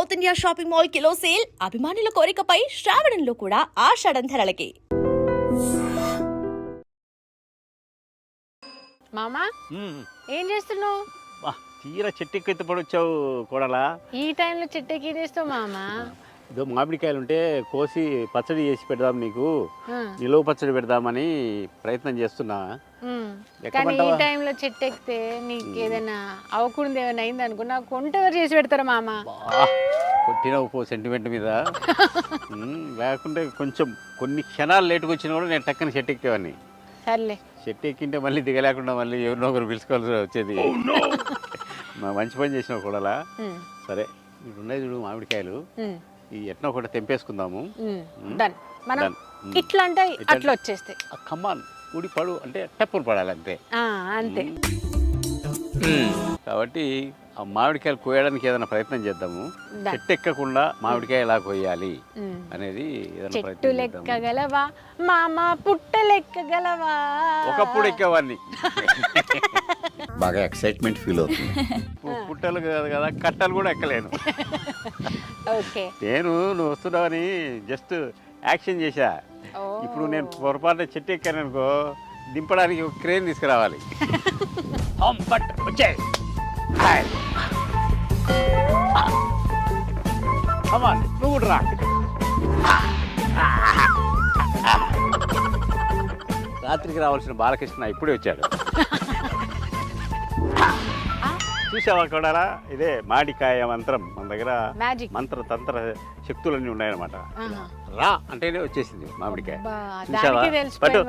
South India shopping mall kilo sale అభిమానుల కోరికపై శ్రావణంలో కూడా ఆషాఢం ధరలకి మామా. ఏం చేస్తున్నావు? తీర చెట్టు ఎక్కితే పడొచ్చావు కోడలా. ఈ టైంలో చెట్టు ఎక్కి తీస్తావు మామా ఇదో మామిడికాయలు ఉంటే కోసి పచ్చడి చేసి పెడదాం నీకు నిలువ పచ్చడి పెడదామని ప్రయత్నం చేస్తున్నా. కానీ ఈ? టైంలో చెట్టు ఎక్కితే నీకు ఏదైనా అవ్వకూడదు ఏమైనా అయింది అనుకో నాకు చేసి పెడతారా మామ? కొట్టిన పో సెంటిమెంట్ మీద. లేకుంటే కొంచెం కొన్ని క్షణాలు లేటుకు వచ్చినా కూడా నేను టక్కని చెట్టు ఎక్కేవాడిని సర్లే. చెట్టు ఎక్కింటే మళ్ళీ దిగలేకుండా మళ్ళీ ఎవరినో ఒకరు పిలుచుకోవాల్సి వచ్చేది. మా మంచి పని చేసినావు కూడలా ఉమ్, సరే ఇప్పుడు ఉన్నాయి చూడు మామిడికాయలు. ఈ ఎట్నో ఒకటి తెంపేసుకుందాము. డన్ మనం. ఇట్లా అంటే ఇట్లా అట్లా వచ్చేస్తాయి. ఆ కమ్మాన్ ఉడి పడు అంటే టెప్పులు పడాలి అంతే ఆ, అంతే. కాబట్టి ఆ మామిడికాయలు కోయడానికి ఏదైనా ప్రయత్నం చేద్దాము. చెట్టు ఎక్కకుండా మామిడికాయ ఎలా కోయాలి ఉమ్. అనేది ఏదైనా చెట్టు లెక్కగలవా మామ పుట్ట లెక్కగలవా ఒకప్పుడు ఎక్కేవాడిని. బాగా ఎక్సైట్మెంట్ ఫీల్ అవుతుంది. పుట్టలు కాదు కదా కట్టలు కూడా ఎక్కలేను. నేను నువ్వు వస్తున్నావని జస్ట్ యాక్షన్ చేశా. ఇప్పుడు నేను పొరపాటున చెట్టు ఎక్కాను అనుకో దింపడానికి ఒక క్రేన్ తీసుకురావాలి. పట్, వచ్చేయ్. నువ్వు రా. రాత్రికి రావాల్సిన బాలకృష్ణ ఇప్పుడే వచ్చాడు. చూసావా కూడా ఇదే మాడికాయ మంత్రం. మన దగ్గర మ్యాజిక్ మంత్ర తంత్ర శక్తులన్నీ ఉన్నాయన్నమాట. రా అంటేనే వచ్చేసింది మామిడికాయ. చూసావా? పట్టు.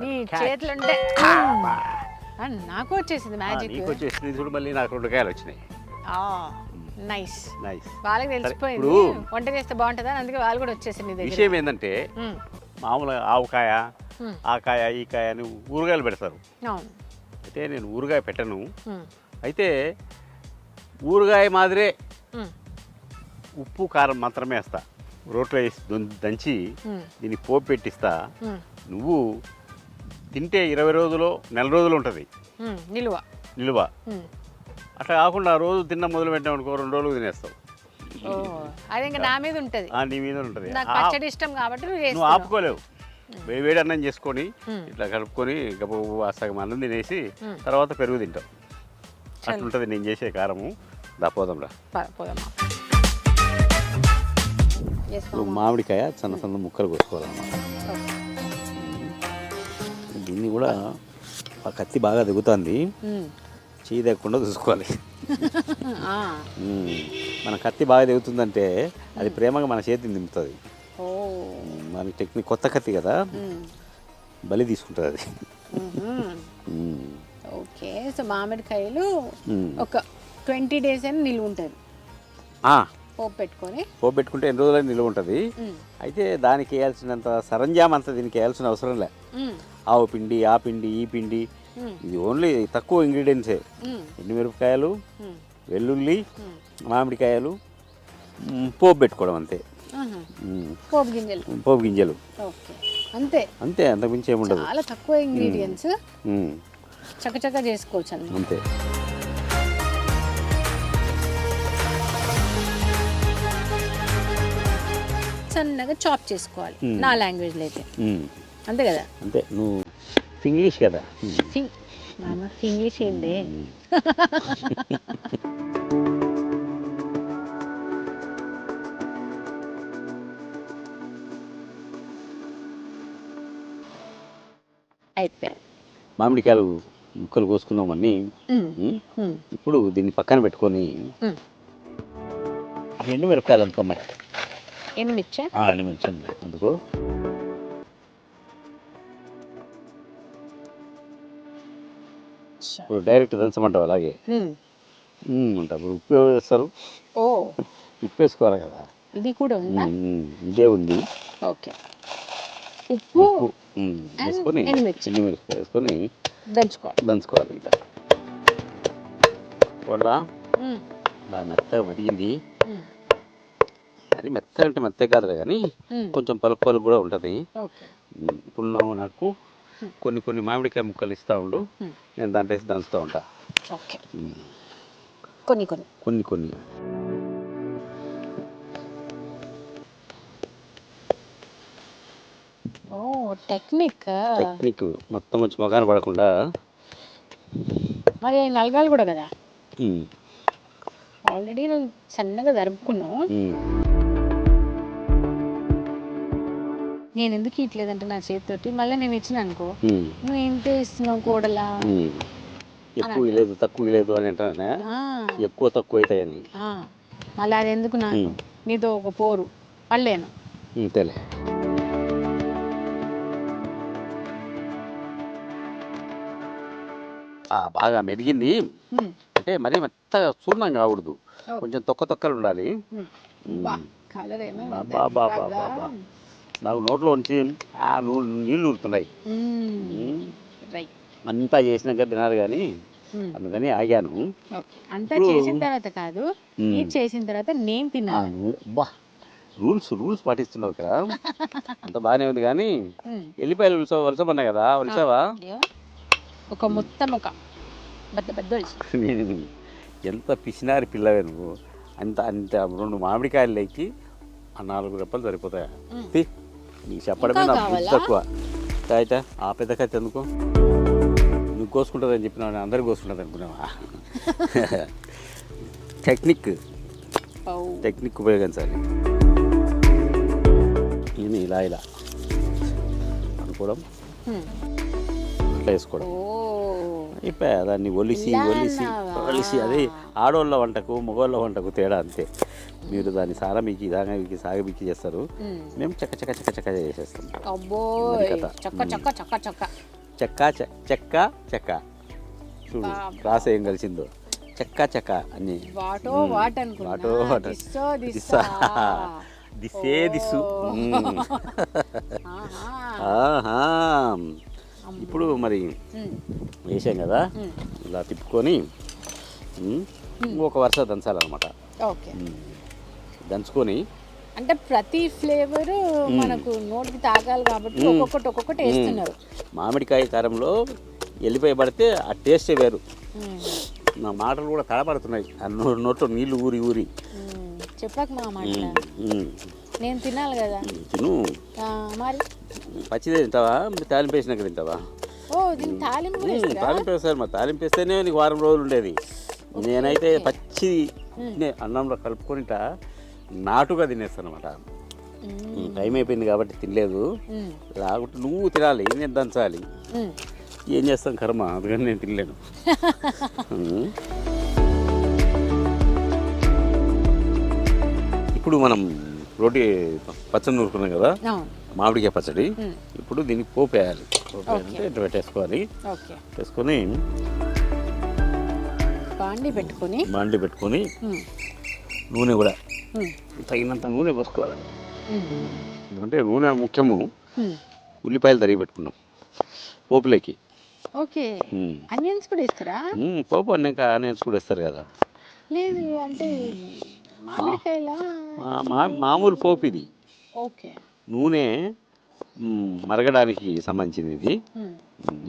నీ చేతులుంటే. ఆ, నాకు వచ్చేసింది మ్యాజిక్ నీకు వచ్చేసింది. చూడు మళ్ళీ నాకు రెండు కాయలు వచ్చినాయి. నైస్ నైస్ వాళ్ళకి తెలిసిపోయింది. వంట చేస్తే బాగుంటుందా? అందుకే వాళ్ళు కూడా వచ్చేసింది విషయం ఏంటంటే మామూలుగా ఆవకాయ ఉమ్, ఆ కాయ ఈ కాయ అని ఊరగాయలు పెడతారు. అయితే నేను ఊరగాయ పెట్టను. అయితే ఊరగాయ మాదిరే ఉప్పు కారం మాత్రమే వేస్తా. రోట్లో వేసి దంచి దీన్ని పోపు పెట్టిస్తా. నువ్వు తింటే ఇరవై రోజులు నెల రోజులు ఉంటుంది. నిలువ. నిలువ. అట్లా కాకుండా రోజు తిన్న మొదలు పెట్టాం అనుకో రెండు రోజులు తినేస్తావు. అది ఇంకా నా మీద ఉంటది. నీ మీద ఉంటుంది. పచ్చడి ఇష్టం కాబట్టి నువ్వు ఆపుకోలేవు. వేడి అన్నం చేసుకొని. ఇట్లా కలుపుకొని గబ సగం అన్నం తినేసి. తర్వాత పెరుగు తింటావు. అట్లుంటుంది నేను చేసే కారము. దాపోదంరా ప- పోదామా Yes, ఇప్పుడు మామ. మామిడికాయ సన్న సన్న ముక్కలు కోసుకోవాలన్నమాట. దీన్ని కూడా ఆ కత్తి బాగా దిగుతుంది. ఉమ్. చేయి దగ్గకుండా చూసుకోవాలి. మన కత్తి బాగా దిగుతుందంటే అది ప్రేమగా మన చేతిని దింపుతుంది. మన టెక్నిక్ కొత్త కత్తి కదా. బలి తీసుకుంటుంది అది. ఓకే సో మామిడికాయలు. ఒక ట్వంటీ డేస్ అయినా నిలువ ఉంటుంది. పోపు పెట్టుకొని. పోపు పెట్టుకుంటే ఎన్ని రోజులైనా నిలువ ఉంటుంది. అయితే దానికి వేయాల్సినంత సరంజాం అంతా దీనికి వేయాల్సిన అవసరం లే. ఆవు పిండి ఆ పిండి ఈ పిండి. ఇది ఓన్లీ తక్కువ ఇంగ్రీడియంట్సే ఎండుమిరపకాయలు వెల్లుల్లి. మామిడికాయలు పోపు పెట్టుకోవడం అంతే. పోపు గింజలు. పోపు గింజలు. అంతే. అంతే అంతకుమించి ఏముండదు. చాలా తక్కువ ఇంగ్రీడియంట్స్ మ్, చకచక చేసుకోవచ్చు అన్నమాట అంతే. సన్నగా చాప్ చేసుకోవాలి. నా లాంగ్వేజ్లో అయితే. అంతే కదా? అంతే. నువ్వు ఇంగ్లీష్ కదా? ఇంగ్లీష్ ఏంది? అయిపోయా మామిడికాయలు ముక్కలు కోసుకున్నామని ఇప్పుడు దీన్ని పక్కన పెట్టుకొని. ఎండు మిరపకాయలు అనుకోమ్మా అనిపించండి అందుకు. ఇప్పుడు డైరెక్ట్ దంచమంటావు అలాగే? ఉంటా ఇప్పుడు ఉప్పు వేస్తారు? ఓ. ఉప్పు వేసుకోవాలి కదా? ఇది కూడా ఉందా? ఇదే ఉంది. ఓకే. ఉప్పు వేసుకొని. ఎండుమిరపకాయ వేసుకొని దంచుకోవాలి. దంచుకోవాలి ఉమ్, బాగా మెత్తగా మరిగింది. అది మెత్తగా అంటే మెత్తగా కాదు కానీ. కొంచెం పలుపు పలుపు కూడా ఉంటుంది. ఇప్పుడు నాకు కొన్ని కొన్ని మామిడికాయ ముక్కలు ఇస్తూ ఉండు. నేను దాంట్లో వేసి దంచుతూ ఉంటా. కొన్ని కొన్ని. కొన్ని కొన్ని. టెక్నిక్? టెక్నిక్ మొత్తం వచ్చి మొగాన పడకుండా. మరి నలగాలి కూడా కదా? ఆల్రెడీ నువ్వు సన్నగా జరుపుకున్నావు. ఉమ్. నేను ఎందుకు ఇట్లేదంటే నా చేతితోటి? మళ్ళీ నేను ఇచ్చిన అనుకో. నువ్వు ఏంటి ఇస్తున్నావు కూడలా. ఎక్కువ లేదు తక్కువ లేదు అని అంటానే ఎక్కువ తక్కువ అవుతాయని. మళ్ళీ అది ఎందుకు నాకు. నీతో ఒక పోరు. పడలేను. అంతేలే బాగా మెరిగింది అంటే మరీ మెత్తగా చూర్ణం కాకూడదు. కొంచెం తొక్క తొక్కలు ఉండాలి. నాకు నోట్లో నుంచి ఆ నీళ్ళు ఊరుతున్నాయి. అంతా చేసినాక తినాలి కానీ అందుకని ఆగాను. అంతా చేసిన తర్వాత కాదు. ఇది చేసిన తర్వాత నేను తిన్నాను బా. రూల్స్ రూల్స్ పాటిస్తున్నావు కదా. అంత బాగానే ఉంది కానీ. ఎల్లిపాయలు ఉలస వలసమన్నా కదా అయ్యో. ఒక మొత్తం ఒక పెద్ద పెద్ద. నేను ఎంత పిసినారి పిల్లవే నువ్వు అంత అంత రెండు మామిడికాయలు లేకి ఆ నాలుగు రెప్పలు సరిపోతాయా. నీకు చెప్పడమే నా బుద్ధి? తక్కువ అయితే ఆ పెద్ద కత్తి ఎందుకు నువ్వు కోసుకుంటుందని చెప్పినావు అందరు కోసుకుంటుంది అనుకున్నావా టెక్నిక్. టెక్నిక్ ఉపయోగించాలి ఇది ఇలా ఇలా అనుకోవడం. ఇట్లా వేసుకోవడం అయిపోయా దాన్ని ఒలిసి ఒలిసి? ఒలిసి. అది ఆడోళ్ళ వంటకు మగవాళ్ళ వంటకు తేడా అంతే. మీరు దాన్ని సారమికి దాగమికి సాగమికి చేస్తారు. మేము. చక్క చక్క చక్క చక్క చేసేస్తాం. చక్క చక్క చక్క చక్క. చెక్క చెక్క చెక్క. చూడు. రాస ఏం కలిసిందో. చెక్క చెక్క అన్ని వాటో వాట్. దిస్సో. ఆహా. ఇప్పుడు మరి. వేసాం కదా. ఇలా తిప్పుకొని ఒక వరుస దంచాలన్నమాట. దంచుకొని అంటే ప్రతి ఫ్లేవర్ మనకు నోటికి తాగాలి కాబట్టి. ఒక్కొక్కటి ఒక్కొక్కటి వేస్తున్నారు మామిడికాయ కారంలో ఎల్లిపాయ పడితే ఆ టేస్టే వేరు. నా మాటలు కూడా తడబడుతున్నాయి నోట్లో నీళ్ళు ఊరి ఊరి. చెప్పక మా మాట. నేను తినాలి కదా. తిను. మరి? పచ్చిదే తింటావా? తాలింపు వేసినాక తింటావా? ఓ దీని తాలింపు? తాలింపు వేస్తారు మరి. తాలింపు వేస్తేనే నీకు వారం రోజులు ఉండేది. నేనైతే పచ్చి అన్నంలో కలుపుకొని నాటుగా తినేస్తాను అనమాట. టైం అయిపోయింది కాబట్టి తినలేదు. లేకుంటే నువ్వు తినాలి నేను దంచాలి. ఏం చేస్తాం కర్మ? అందుకని నేను తినలేను. ఇప్పుడు మనం రోటి పచ్చడి నూరుకున్నాం కదా? మామిడికాయ పచ్చడి. ఇప్పుడు దీనికి పోపు వేయాలి. పోపు వేయాలంటే ఇట్లా పెట్టేసుకోవాలి. ఓకే. వేసుకొని బాండి పెట్టుకొని. బాండి పెట్టుకొని. నూనె కూడా. తగినంత నూనె పోసుకోవాలి. ఎందుకంటే నూనె ముఖ్యము. ఉల్లిపాయలు తరిగి పెట్టుకున్నాం. పోపులోకి. ఓకే. అనియన్స్ కూడా ఇస్తారా పోపు అన్నాక ఆనియన్స్ కూడా వేస్తారు కదా. లేదు అంటే మామూలు పోపు ఇది. నూనె మరగడానికి సంబంధించింది ఇది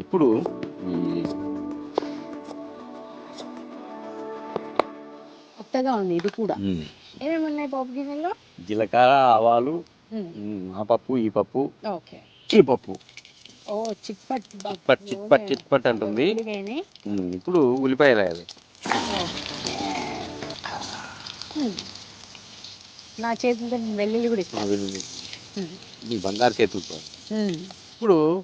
ఇప్పుడు ఈ కొత్తగా ఉంది ఇది కూడా. ఏమేమి గిన్నెలో? జీలకర్ర ఆవాలు ఆ పప్పు ఈ పప్పు ఈ పప్పు. ఓ చిట్పట్ చిట్పట్ చిట్పట్ అంటుంది. ఇప్పుడు ఉల్లిపాయలు వేయాలి. నా చేతులతో వెల్లుల్లి కూడా ఇస్తాను. ఈ బంగారు చేతులతో. ఇప్పుడు.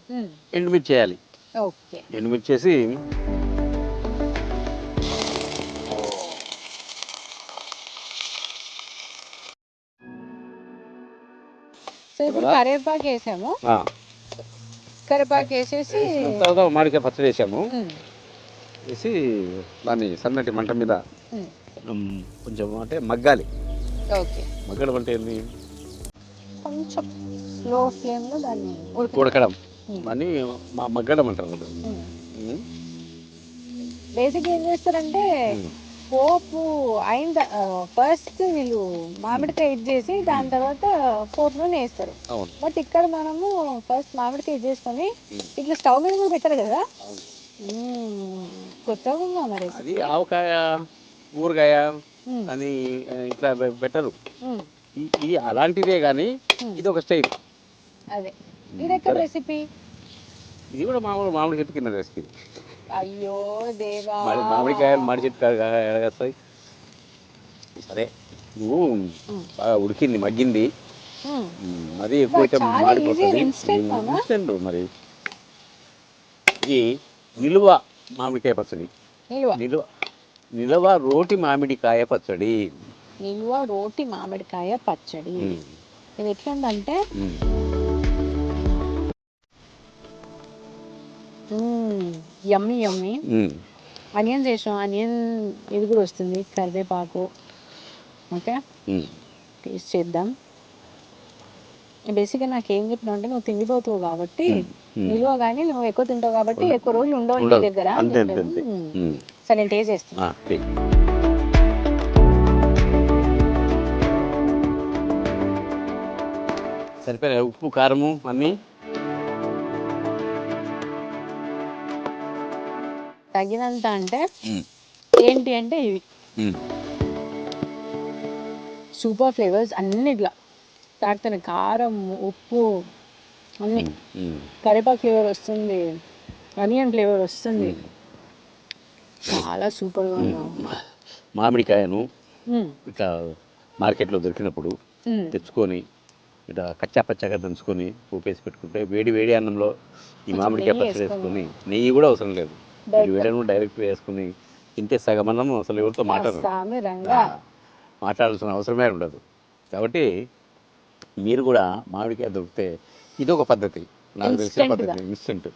ఎండుమిర్చి చేయాలి. ఓకే. ఎండుమిర్చి చేసి సో ఇప్పుడు కరివేపాకు వేసాము. ఆ, కరివేపాకు వేసేసి తర్వాత మామిడికాయ పచ్చడి వేసాము. వేసి దాన్ని సన్నటి మంట మీద. మ్, కొంచెం అంటే మగ్గాలి. ఓకే. మగ్గడం అంటే ఏంది? కొంచెం స్లో ఫ్లేమ్లో దాన్ని ఉడక ఉడకడం. దాన్ని మా మగ్గడం అంటారు బేసిక్ ఏం చేస్తారంటే పోపు అయిన ఫస్ట్ వీళ్ళు మామిడికాయ ఇది చేసి దాని తర్వాత పోపులోనే వేస్తారు బట్ ఇక్కడ మనము ఫస్ట్ మామిడికాయ ఇది చేసుకొని ఇట్లా స్టవ్ మీద కూడా పెట్టారు కదా. కొత్తగా ఉందా మరి? అది ఆవకాయ ఊరగాయ. అని ఇట్లా పెట్టరు. ఇది అలాంటిదే కానీ ఇది ఒక స్టైల్. అదే. ఇది ఎక్కడ రెసిపీ ఇది కూడా మామూలు మామిడి చెట్టు కింద రెసిపీ అయ్యో దేవా. మరి మామిడికాయలు మామిడి చెట్టు ఎలాగేస్తాయి సరే. నువ్వు బాగా ఉడికింది మగ్గింది. ఎక్కువైతే చాలా మాడిపోతుంది. మరి. ఇది నిలువ మామిడికాయ పచ్చడి. నిల్వ. నిలువ. నిలువ రోటి మామిడికాయ పచ్చడి. నిల్వ రోటి మామిడికాయ పచ్చడి. ఇది ఎట్లుందంటే. Yummy yummy. ఉమ్, ఆనియన్స్ వేసాం ఆనియన్ ఇది కూడా వస్తుంది. కరివేపాకు. ఓకే. టేస్ట్ చేద్దాం. బేసిక్గా నాకు ఏం చెప్పినావు అంటే నువ్వు తిండిపోతావు కాబట్టి నిల్వ కానీ నువ్వు ఎక్కువ తింటావు కాబట్టి ఎక్కువ రోజులు ఉండవు నీ. దగ్గర సరే నేను టేస్ట్ చేస్తాను. సరిపోయా ఉప్పు కారము అన్నీ తగినంత అంటే ఏంటి అంటే ఇవి. సూపర్ ఫ్లేవర్స్ అన్ని ఇట్లా తాకుతాయి కారం ఉప్పు అన్ని. కరివేపాకు ఫ్లేవర్ వస్తుంది ఆనియన్ ఫ్లేవర్ వస్తుంది. చాలా సూపర్గా ఉన్నావు. మామిడికాయను మ్మ్. ఇట్లా మార్కెట్లో దొరికినప్పుడు. తెచ్చుకొని ఇట్లా కచ్చా పచ్చగా దంచుకొని ఉప్పేసి పెట్టుకుంటే వేడి వేడి అన్నంలో ఈ మామిడికాయ పచ్చడి వేసుకొని నెయ్యి కూడా అవసరం లేదు. వేడి వేడి అన్నం డైరెక్ట్ వేసుకొని తింటే సగం అన్నం అసలు ఎవరితో మాట్లాడరు. మాట్లాడాల్సిన అవసరమే ఉండదు. కాబట్టి మీరు కూడా మామిడికాయ దొరికితే ఇది ఒక పద్ధతి. నాకు తెలిసిన. పద్ధతి. ఇన్స్టెంట్.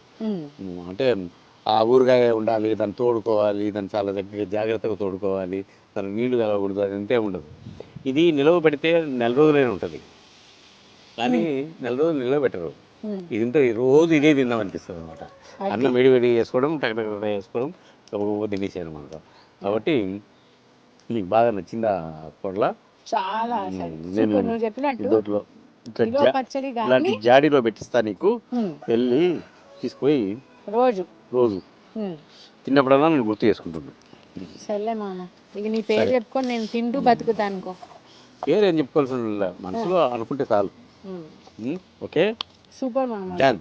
అంటే ఆ ఊరగాయ ఉండాలి దాన్ని తోడుకోవాలి దాన్ని చాలా దగ్గర జాగ్రత్తగా తోడుకోవాలి దాని నీళ్ళు కలగకూడదు అది అంతే ఉండదు. ఇది నిలవ పెడితే నెల రోజులైనా ఉంటుంది. కానీ నెల రోజులు నిలవ పెట్టరు. ఉంటే రోజు ఇదే తిందాం అనిపిస్తుంది అనమాట అన్నం వేడి వేడి చేసుకోవడం టక్ టక్ టక్ చేసుకోవడం ఒక తినేసేయడం అనమాట కాబట్టి మీకు బాగా నచ్చిందా పొడల చాలా నేను చెప్పినట్టు. ఇట్లా ఇలాంటి జాడీలో పెట్టిస్తా నీకు. వెళ్ళి తీసుకుపోయి రోజు. రోజు. తిన్నప్పుడల్లా నేను గుర్తు చేసుకుంటున్నాను సర్లే మామ ఇక నీ పేరు చెప్పుకొని నేను తింటూ అనుకో. పేరు ఏం చెప్పుకోవాల్సిన మనసులో అనుకుంటే చాలు. ఓకే? సూపర్ మామ. డన్